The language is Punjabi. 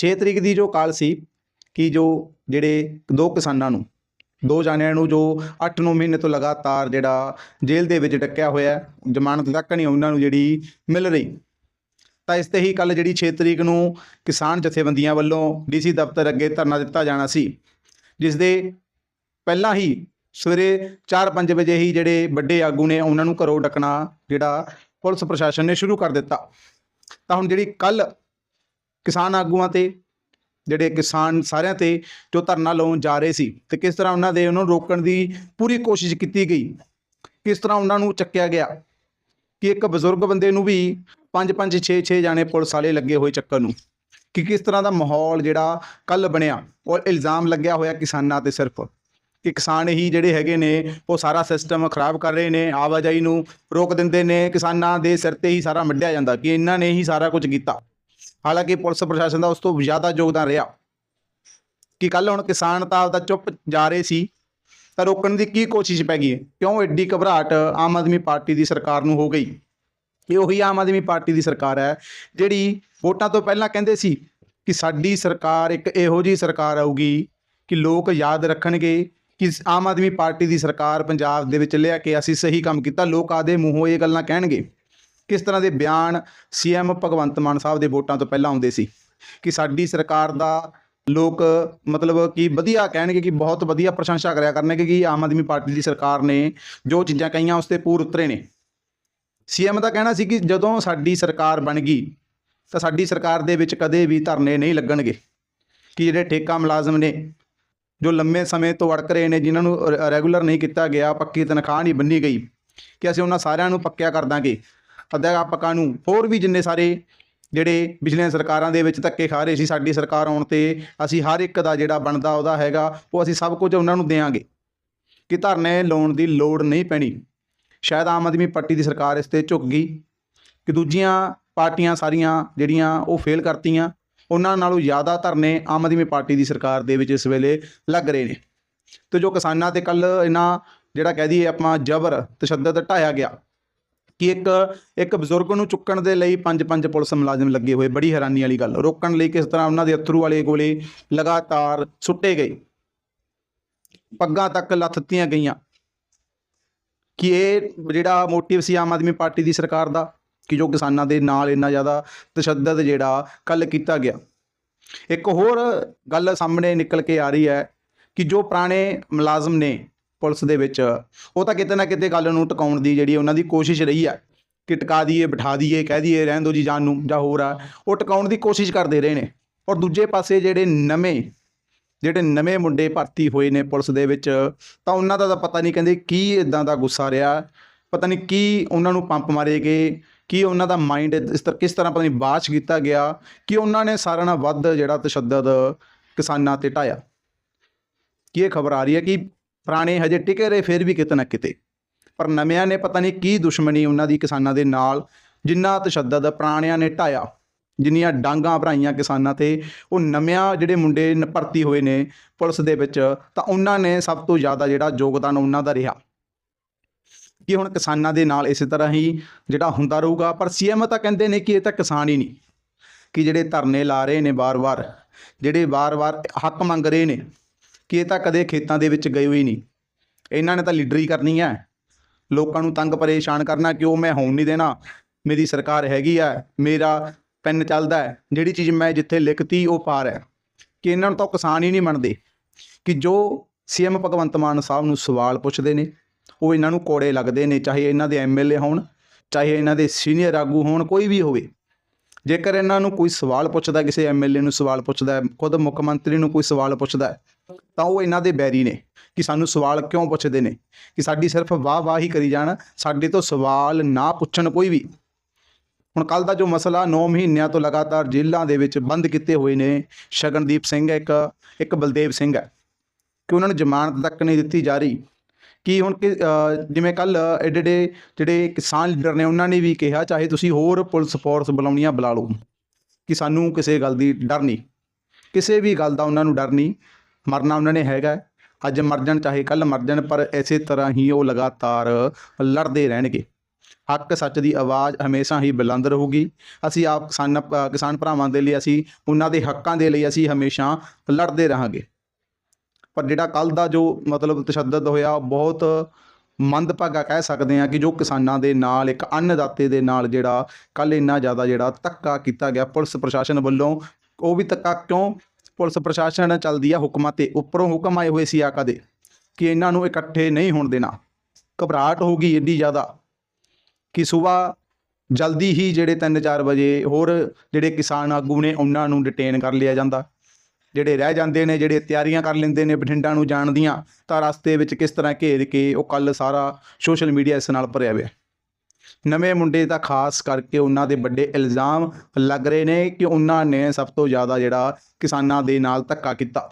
6 ਤਰੀਕ ਦੀ ਜੋ ਕਾਲ ਸੀ ਕਿ ਜੋ ਜਿਹੜੇ ਦੋ ਕਿਸਾਨਾਂ ਨੂੰ, ਦੋ ਜਾਣਿਆਂ ਨੂੰ ਜੋ 8-9 ਮਹੀਨੇ ਤੋਂ ਲਗਾਤਾਰ ਜਿਹੜਾ ਜੇਲ੍ਹ ਦੇ ਵਿੱਚ ਡੱਕਿਆ ਹੋਇਆ, ਜ਼ਮਾਨਤ ਤੱਕ ਨਹੀਂ ਉਹਨਾਂ ਨੂੰ ਜਿਹੜੀ ਮਿਲ ਰਹੀ। ਤਾਂ ਇਸ ਤੇ ਹੀ ਕੱਲ ਜਿਹੜੀ 6 ਤਰੀਕ ਨੂੰ ਕਿਸਾਨ ਜਥੇਬੰਦੀਆਂ ਵੱਲੋਂ ਡੀਸੀ ਦਫ਼ਤਰ ਅੱਗੇ ਧਰਨਾ ਦਿੱਤਾ ਜਾਣਾ ਸੀ, ਜਿਸ ਦੇ ਪਹਿਲਾਂ ਹੀ ਸਵੇਰੇ 4-5 ਵਜੇ ਹੀ ਜਿਹੜੇ ਵੱਡੇ ਆਗੂ ਨੇ ਉਹਨਾਂ ਨੂੰ ਘਰੋਂ ਡੱਕਣਾ ਜਿਹੜਾ ਪੁਲਿਸ ਪ੍ਰਸ਼ਾਸਨ ਨੇ ਸ਼ੁਰੂ ਕਰ ਦਿੱਤਾ। ਤਾਂ ਹੁਣ ਜਿਹੜੀ ਕੱਲ ਕਿਸਾਨ ਆਗੂਆਂ ਤੇ, ਜਿਹੜੇ ਕਿਸਾਨ ਸਾਰਿਆਂ ਤੇ ਜੋ ਧਰਨਾ ਲਾਉਣ ਜਾ ਰਹੇ ਸੀ ਤੇ ਕਿਸ ਤਰ੍ਹਾਂ ਉਹਨਾਂ ਦੇ ਉਹਨਾਂ ਨੂੰ ਰੋਕਣ ਦੀ ਪੂਰੀ ਕੋਸ਼ਿਸ਼ ਕੀਤੀ ਗਈ, ਕਿਸ ਤਰ੍ਹਾਂ ਉਹਨਾਂ ਨੂੰ ਚੱਕਿਆ ਗਿਆ ਕਿ ਇੱਕ ਬਜ਼ੁਰਗ ਬੰਦੇ ਨੂੰ ਵੀ 5-5 6-6 ਜਾਣੇ ਪੁਲਿਸ ਵਾਲੇ ਲੱਗੇ ਹੋਏ ਚੱਕਰ ਨੂੰ, ਕਿ ਕਿਸ ਤਰ੍ਹਾਂ ਦਾ ਮਾਹੌਲ ਜਿਹੜਾ ਕੱਲ ਬਣਿਆ ਔਰ ਇਲਜ਼ਾਮ ਲੱਗਿਆ ਹੋਇਆ ਕਿਸਾਨਾਂ ਤੇ ਸਿਰਫ, ਕਿ ਕਿਸਾਨ ਹੀ ਜਿਹੜੇ ਹੈਗੇ ਨੇ ਉਹ ਸਾਰਾ ਸਿਸਟਮ ਖਰਾਬ ਕਰ ਰਹੇ ਨੇ, ਆਵਾਜਾਈ ਨੂੰ ਰੋਕ ਦਿੰਦੇ ਨੇ, ਕਿਸਾਨਾਂ ਦੇ ਸਿਰ ਤੇ ਹੀ ਸਾਰਾ ਮੱਢਿਆ ਜਾਂਦਾ ਕਿ ਇਹਨਾਂ ਨੇ ਹੀ ਸਾਰਾ ਕੁਝ ਕੀਤਾ। ਹਾਲਾਂਕਿ ਪੁਲਿਸ ਪ੍ਰਸ਼ਾਸਨ ਦਾ ਉਸ ਤੋਂ ਜ਼ਿਆਦਾ ਯੋਗਦਾਨ ਰਿਹਾ ਕਿ ਕੱਲ ਹੁਣ ਕਿਸਾਨ ਤਾਂ ਆਪਦਾ ਚੁੱਪ ਜਾ ਰਹੇ ਸੀ, ਤਾਂ ਰੋਕਣ ਦੀ ਕੀ ਕੋਸ਼ਿਸ਼ ਪੈ ਗਈ ਕਿਉਂ ਐਡੀ ਘਬਰਾਹਟ ਆਮ ਆਦਮੀ ਪਾਰਟੀ ਦੀ ਸਰਕਾਰ ਨੂੰ ਹੋ ਗਈ? ਇਹ ਉਹੀ ਆਮ ਆਦਮੀ ਪਾਰਟੀ ਦੀ ਸਰਕਾਰ ਹੈ, ਜਿਹੜੀ ਵੋਟਾਂ ਤੋਂ ਪਹਿਲਾਂ ਕਹਿੰਦੇ ਸੀ ਕਿ ਸਾਡੀ ਸਰਕਾਰ ਇੱਕ ਇਹੋ ਜੀ ਸਰਕਾਰ ਆਊਗੀ ਕਿ ਲੋਕ ਯਾਦ ਰੱਖਣਗੇ ਕਿ ਆਮ ਆਦਮੀ ਪਾਰਟੀ ਦੀ ਸਰਕਾਰ ਪੰਜਾਬ ਦੇ ਵਿੱਚ ਲਿਆ ਕੇ ਅਸੀਂ ਸਹੀ ਕੰਮ ਕੀਤਾ, ਲੋਕ ਆਦੇ ਮੂੰਹੋਂ ਇਹ ਗੱਲਾਂ ਕਹਿਣਗੇ। ਕਿਸ ਤਰ੍ਹਾਂ ਦੇ ਬਿਆਨ ਸੀਐਮ ਭਗਵੰਤ ਮਾਨ ਸਾਹਿਬ ਦੇ ਵੋਟਾਂ ਤੋਂ ਪਹਿਲਾਂ ਆਉਂਦੇ ਸੀ? ਕਿ ਸਾਡੀ ਸਰਕਾਰ ਦਾ ਲੋਕ ਮਤਲਬ ਕਿ ਵਧੀਆ ਕਹਿਣਗੇ ਕਿ ਬਹੁਤ ਵਧੀਆ ਪ੍ਰਸ਼ੰਸਾ ਕਰਿਆ ਕਰਨਗੇ ਕਿ ਆਮ ਆਦਮੀ ਪਾਰਟੀ ਦੀ ਸਰਕਾਰ ਨੇ ਜੋ ਚੀਜ਼ਾਂ ਕਹੀਆਂ ਉਸ ਤੇ ਪੂਰ ਉਤਰੇ ਨੇ। ਸੀਐਮ ਦਾ ਕਹਿਣਾ ਸੀ ਕਿ ਜਦੋਂ ਸਾਡੀ ਸਰਕਾਰ ਬਣ ਗਈ, ਤਾਂ ਸਾਡੀ ਸਰਕਾਰ ਦੇ ਵਿੱਚ ਕਦੇ ਵੀ ਧਰਨੇ ਨਹੀਂ ਲੱਗਣਗੇ। ਕਿ ਜਿਹੜੇ ਠੇਕਾ ਮੁਲਾਜ਼ਮ ਨੇ, ਜੋ ਲੰਮੇ ਸਮੇਂ ਤੋਂ ਅੜਕ ਰਹੇ ਨੇ, ਜਿਨ੍ਹਾਂ ਨੂੰ ਰ- ਰੈਗੂਲਰ ਨਹੀਂ ਕੀਤਾ ਗਿਆ, ਪੱਕੀ ਤਨਖਾਹ ਨਹੀਂ ਬੰਨੀ ਗਈ, ਕਿ ਅਸੀਂ ਉਹਨਾਂ ਸਾਰਿਆਂ ਨੂੰ ਪੱਕਿਆ ਕਰ ਦਾਂਗੇ। ਅਧਿਆਪਕਾਂ ਨੂੰ ਹੋਰ ਵੀ ਜਿੰਨੇ ਸਾਰੇ ਜਿਹੜੇ ਪਿਛਲੀਆਂ ਸਰਕਾਰਾਂ ਦੇ ਵਿੱਚ ਧੱਕੇ ਖਾ ਰਹੇ ਸੀ, ਸਾਡੀ ਸਰਕਾਰ ਆਉਣ ਤੇ ਅਸੀਂ ਹਰ ਇੱਕ ਦਾ ਜਿਹੜਾ ਬਣਦਾ ਉਹਦਾ ਹੈਗਾ, ਉਹ ਅਸੀਂ ਸਭ ਕੁਝ ਉਹਨਾਂ ਨੂੰ ਦੇਵਾਂਗੇ ਕਿ ਧਰਨੇ ਲਾਉਣ ਦੀ ਲੋੜ ਨਹੀਂ ਪੈਣੀ। ਸ਼ਾਇਦ ਆਮ ਆਦਮੀ ਪਾਰਟੀ ਦੀ ਸਰਕਾਰ ਇਸ ਤੇ ਝੁਕ ਗਈ ਕਿ ਦੂਜੀਆਂ ਪਾਰਟੀਆਂ ਸਾਰੀਆਂ ਜਿਹੜੀਆਂ ਉਹ ਫੇਲ ਕਰਤੀਆਂ, ਉਹਨਾਂ ਨਾਲੋਂ ਜ਼ਿਆਦਾ ਧਰਨੇ ਆਮ ਆਦਮੀ ਪਾਰਟੀ ਦੀ ਸਰਕਾਰ ਦੇ ਵਿੱਚ ਇਸ ਵੇਲੇ ਲੱਗ ਰਹੇ ਨੇ। ਤੇ ਜੋ ਕਿਸਾਨਾਂ ਤੇ ਕੱਲ ਇਹਨਾਂ ਜਿਹੜਾ ਕਹਿ ਦਈਏ ਆਪਾਂ ਜ਼ਬਰ ਤਸ਼ੱਦਦ ਢਾਇਆ ਗਿਆ ਕਿ ਇੱਕ ਇੱਕ ਬਜ਼ੁਰਗ ਨੂੰ ਚੁੱਕਣ ਦੇ ਲਈ ਪੰਜ ਪੰਜ ਪੁਲਿਸ ਮੁਲਾਜ਼ਮ ਲੱਗੇ ਹੋਏ, ਬੜੀ ਹੈਰਾਨੀ ਵਾਲੀ ਗੱਲ। ਰੋਕਣ ਲਈ ਕਿਸ ਤਰ੍ਹਾਂ ਉਹਨਾਂ ਦੇ ਅਥਰੂ ਵਾਲੇ ਗੋਲੇ ਲਗਾਤਾਰ ਸੁੱਟੇ ਗਏ। ਪੱਗਾਂ ਤੱਕ ਲੱਥਤੀਆਂ ਗਈਆਂ। ਕਿ ਇਹ ਜਿਹੜਾ ਮੋਟਿਵ ਸੀ ਆਮ ਆਦਮੀ ਪਾਰਟੀ ਦੀ ਸਰਕਾਰ ਦਾ, ਕਿ ਜੋ ਕਿਸਾਨਾਂ ਦੇ ਨਾਲ ਇੰਨਾ ਜ਼ਿਆਦਾ ਤਸ਼ੱਦਦ ਜਿਹੜਾ ਕੱਲ ਕੀਤਾ ਗਿਆ। ਇੱਕ ਹੋਰ ਗੱਲ ਸਾਹਮਣੇ ਨਿਕਲ ਕੇ ਆ ਰਹੀ ਹੈ ਕਿ ਜੋ ਪੁਰਾਣੇ ਮੁਲਾਜ਼ਮ ਨੇ ਪੁਲਿਸ ਦੇ ਵਿੱਚ। ਉਹ ਤਾਂ ਕਿਤੇ ਨਾ ਕਿਤੇ ਗੱਲ ਨੂੰ ਟਿਕਾਉਣ ਦੀ ਜਿਹੜੀ ਉਹਨਾਂ ਦੀ ਕੋਸ਼ਿਸ਼ ਰਹੀ ਹੈ ਕਿ ਟਿਕਾ ਦਈਏ ਬਿਠਾ ਦਈਏ ਕਹਿ ਦਈਏ ਰਹਿਣ ਦਿਓ ਜੀ ਜਾਨ ਨੂੰ ਜਾਂ ਹੋਰ ਆ। ਉਹ ਟਿਕਾਉਣ ਦੀ ਕੋਸ਼ਿਸ਼ ਕਰਦੇ ਰਹੇ ਨੇ। ਔਰ ਦੂਜੇ ਪਾਸੇ ਜਿਹੜੇ ਨਵੇਂ ਜਿਹੜੇ ਨਵੇਂ ਮੁੰਡੇ ਭਰਤੀ ਹੋਏ ਨੇ ਪੁਲਿਸ ਦੇ ਵਿੱਚ, ਤਾਂ ਉਹਨਾਂ ਦਾ ਤਾਂ ਪਤਾ ਨਹੀਂ ਕਹਿੰਦੇ ਕੀ ਇਦਾਂ ਦਾ ਗੁੱਸਾ ਰਿਹਾ। ਪਤਾ ਨਹੀਂ ਕੀ ਉਹਨਾਂ ਨੂੰ ਪੰਪ ਮਾਰੇ ਗਏ, ਕੀ ਉਹਨਾਂ ਦਾ ਮਾਈਂਡ ਇਸ ਤਰ੍ਹਾਂ ਕਿਸ ਤਰ੍ਹਾਂ ਪਤਾ ਨਹੀਂ ਬਾਸ਼ ਕੀਤਾ ਗਿਆ, ਕਿ ਉਹਨਾਂ ਨੇ ਸਾਰਿਆਂ ਨਾਲ ਵੱਧ ਜਿਹੜਾ ਤਸ਼ੱਦਦ ਕਿਸਾਨਾਂ ਤੇ ਢਾਇਆ। ਕੀ ਇਹ ਖਬਰ ਆ ਰਹੀ ਹੈ ਕਿ ਪੁਰਾਣੇ ਹਜੇ ਟਿਕੇ ਰਹੇ, ਫਿਰ ਵੀ ਕਿਤੇ ਨਾ ਕਿਤੇ। ਪਰ ਨਵਿਆਂ ਨੇ ਪਤਾ ਨਹੀਂ ਕੀ ਦੁਸ਼ਮਣੀ ਉਹਨਾਂ ਦੀ ਕਿਸਾਨਾਂ ਦੇ ਨਾਲ, ਜਿੰਨਾ ਤਸ਼ੱਦਦ ਪੁਰਾਣਿਆਂ ਨੇ ਢਾਇਆ, ਜਿੰਨੀਆਂ ਡਾਂਗਾਂ ਭਰਾਈਆਂ ਕਿਸਾਨਾਂ ਤੇ, ਉਹ ਨਵਿਆਂ ਜਿਹੜੇ ਮੁੰਡੇ ਨ- ਭਰਤੀ ਹੋਏ ਨੇ ਪੁਲਿਸ ਦੇ ਵਿੱਚ, ਤਾਂ ਉਹਨਾਂ ਨੇ ਸਭ ਤੋਂ ਜ਼ਿਆਦਾ ਜਿਹੜਾ ਯੋਗਦਾਨ ਉਹਨਾਂ ਦਾ ਰਿਹਾ। ਕਿ ਹੁਣ ਕਿਸਾਨਾਂ ਦੇ ਨਾਲ ਇਸੇ ਤਰ੍ਹਾਂ ਹੀ ਜਿਹੜਾ ਹੁੰਦਾ ਰਹੂਗਾ, ਪਰ ਸੀਐਮ ਤਾਂ ਕਹਿੰਦੇ ਨੇ ਕਿ ਇਹ ਤਾਂ ਕਿਸਾਨ ਹੀ ਨਹੀਂ, ਕਿ ਜਿਹੜੇ ਧਰਨੇ ਲਾ ਰਹੇ ਨੇ ਵਾਰ-ਵਾਰ, ਜਿਹੜੇ ਵਾਰ-ਵਾਰ ਹੱਕ ਮੰਗ ਰਹੇ ਨੇ ਕਿ ਇਹ ਤਾਂ ਕਦੇ ਖੇਤਾਂ ਦੇ ਵਿੱਚ ਗਏ ਹੋਈ ਨਹੀਂ। ਇਹਨਾਂ ਨੇ ਤਾਂ ਲੀਡਰੀ ਕਰਨੀ ਹੈ। ਲੋਕਾਂ ਨੂੰ ਤੰਗ ਪਰੇਸ਼ਾਨ ਕਰਨਾ ਕਿ ਉਹ ਮੈਂ ਹੋਣ ਨਹੀਂ ਦੇਣਾ। ਮੇਰੀ ਸਰਕਾਰ ਹੈਗੀ ਆ, ਮੇਰਾ ਪੈਨ ਚੱਲਦਾ ਹੈ। ਜਿਹੜੀ ਚੀਜ਼ ਮੈਂ ਜਿੱਥੇ ਲਿਖਤੀ, ਉਹ ਪਾਰ ਹੈ। ਕਿ ਇਹਨਾਂ ਨੂੰ ਤਾਂ ਉਹ ਕਿਸਾਨ ਹੀ ਨਹੀਂ ਮੰਨਦੇ। ਕਿ ਜੋ ਸੀਐਮ ਭਗਵੰਤ ਮਾਨ ਸਾਹਿਬ ਨੂੰ ਸਵਾਲ ਪੁੱਛਦੇ ਨੇ, ਉਹ ਇਹਨਾਂ ਨੂੰ ਕੋੜੇ ਲੱਗਦੇ ਨੇ। ਚਾਹੇ ਇਹਨਾਂ ਦੇ ਐਮਐਲਏ ਹੋਣ, ਚਾਹੇ ਇਹਨਾਂ ਦੇ ਸੀਨੀਅਰ ਆਗੂ ਹੋਣ, ਕੋਈ ਵੀ ਹੋਵੇ। ਜੇਕਰ ਇਹਨਾਂ ਨੂੰ ਕੋਈ ਸਵਾਲ ਪੁੱਛਦਾ, ਕਿਸੇ ਐਮਐਲਏ ਨੂੰ ਸਵਾਲ ਪੁੱਛਦਾ, ਖੁਦ ਮੁੱਖ ਮੰਤਰੀ ਨੂੰ ਕੋਈ ਸਵਾਲ ਪੁੱਛਦਾ, ਤਾਂ ਉਹ ਇਹਨਾਂ ਦੇ ਬੈਰੀ ਨੇ ਕਿ ਸਾਨੂੰ ਸਵਾਲ ਕਿਉਂ ਪੁੱਛਦੇ ਨੇ? ਕਿ ਸਾਡੀ ਸਿਰਫ ਵਾਹ ਵਾਹ ਹੀ ਕਰੀ ਜਾਣ, ਸਾਡੇ ਤੋਂ ਸਵਾਲ ਨਾ ਪੁੱਛਣ ਕੋਈ ਵੀ। ਹੁਣ ਕੱਲ ਦਾ ਜੋ ਮਸਲਾ 9 ਮਹੀਨਿਆਂ ਤੋਂ ਲਗਾਤਾਰ ਜੇਲ੍ਹਾਂ ਦੇ ਵਿੱਚ ਬੰਦ ਕੀਤੇ ਹੋਏ ਨੇ, ਸ਼ਗਨਦੀਪ ਸਿੰਘ ਹੈ ਇੱਕ ਇੱਕ ਬਲਦੇਵ ਸਿੰਘ ਹੈ। ਕਿ ਉਹਨਾਂ ਨੂੰ ਜ਼ਮਾਨਤ ਤੱਕ ਨਹੀਂ ਦਿੱਤੀ ਜਾ ਰਹੀ। ਕਿ ਹੁਣ ਕਿ ਜਿਵੇਂ ਕੱਲ ਐਡੇ ਐਡੇ ਜਿਹੜੇ ਕਿਸਾਨ ਲੀਡਰ ਨੇ, ਉਹਨਾਂ ਨੇ ਵੀ ਕਿਹਾ, ਚਾਹੇ ਤੁਸੀਂ ਹੋਰ ਪੁਲਿਸ ਫੋਰਸ ਬੁਲਾਉਣੀਆਂ ਬੁਲਾ ਲਓ, ਕਿ ਸਾਨੂੰ ਕਿਸੇ ਗੱਲ ਦੀ ਡਰ ਨਹੀਂ। ਕਿਸੇ ਵੀ ਗੱਲ ਦਾ ਉਹਨਾਂ ਨੂੰ ਡਰ ਨਹੀਂ। ਮਰਨਾ ਉਹਨਾਂ ਨੇ ਹੈਗਾ। ਅੱਜ ਮਰ ਜਾਣ, ਚਾਹੇ ਕੱਲ ਮਰ ਜਾਣ, ਪਰ ਇਸੇ ਤਰ੍ਹਾਂ ਹੀ ਉਹ ਲਗਾਤਾਰ ਲੜਦੇ ਰਹਿਣਗੇ। ਹੱਕ ਸੱਚ ਦੀ ਆਵਾਜ਼ ਹਮੇਸ਼ਾ ਹੀ ਬੁਲੰਦ ਰਹੂਗੀ। ਅਸੀਂ ਆਪ ਕਿਸਾਨ ਕਿਸਾਨ ਭਰਾਵਾਂ ਦੇ ਲਈ, ਅਸੀਂ ਉਹਨਾਂ ਦੇ ਹੱਕਾਂ ਦੇ ਲਈ ਅਸੀਂ ਹਮੇਸ਼ਾ ਲੜਦੇ ਰਹਾਂਗੇ। ਪਰ ਜਿਹੜਾ ਕੱਲ ਦਾ ਜੋ ਮਤਲਬ ਤਸ਼ੱਦਦ ਹੋਇਆ ਬਹੁਤ ਮੰਦਭਾਗਾ ਕਹਿ ਸਕਦੇ ਹਾਂ ਕਿ ਜੋ ਕਿਸਾਨਾਂ ਦੇ ਨਾਲ, ਇੱਕ ਅੰਨਦਾਤੇ ਦੇ ਨਾਲ ਜਿਹੜਾ ਕੱਲ ਇੰਨਾ ਜ਼ਿਆਦਾ ਜਿਹੜਾ ਧੱਕਾ ਕੀਤਾ ਗਿਆ ਪੁਲਿਸ ਪ੍ਰਸ਼ਾਸਨ ਵੱਲੋਂ, ਉਹ ਵੀ ਧੱਕਾ ਕਿਉਂ? ਪੁਲਿਸ ਪ੍ਰਸ਼ਾਸਨ ਚੱਲਦੀ ਆ ਹੁਕਮਾਂ ਤੇ, ਉੱਪਰੋਂ ਹੁਕਮ ਆਏ ਹੋਏ ਸੀ ਆ ਕਦੇ ਕਿ ਇਹਨਾਂ ਨੂੰ ਇਕੱਠੇ ਨਹੀਂ ਹੋਣ ਦੇਣਾ। ਘਬਰਾਹਟ ਹੋ ਗਈ ਇੰਨੀ ਜ਼ਿਆਦਾ ਕਿ ਸਵੇਰ ਜਲਦੀ ਹੀ ਜਿਹੜੇ 3-4 ਵਜੇ ਹੋਰ ਜਿਹੜੇ ਕਿਸਾਨ ਆਗੂ ਨੇ, ਉਹਨਾਂ ਨੂੰ ਡਿਟੇਨ ਕਰ ਲਿਆ ਜਾਂਦਾ। ਜਿਹੜੇ ਰਹਿ ਜਾਂਦੇ ਨੇ, ਜਿਹੜੇ ਤਿਆਰੀਆਂ ਕਰ ਲੈਂਦੇ ਨੇ ਬਠਿੰਡਾ ਨੂੰ ਜਾਣ ਦੀਆਂ, ਤਾਂ ਰਸਤੇ ਵਿੱਚ ਕਿਸ ਤਰ੍ਹਾਂ ਘੇਰ ਕੇ ਉਹ ਕੱਲ ਸਾਰਾ ਸੋਸ਼ਲ ਮੀਡੀਆ ਇਸ ਨਾਲ ਭਰਿਆ ਹੋਇਆ। ਨਵੇਂ ਮੁੰਡੇ ਦਾ ਖਾਸ ਕਰਕੇ ਉਹਨਾਂ ਦੇ ਵੱਡੇ ਇਲਜ਼ਾਮ ਲੱਗ ਰਹੇ ਨੇ ਕਿ ਉਹਨਾਂ ਨੇ ਸਭ ਤੋਂ ਜ਼ਿਆਦਾ ਜਿਹੜਾ ਕਿਸਾਨਾਂ ਦੇ ਨਾਲ ਧੱਕਾ ਕੀਤਾ।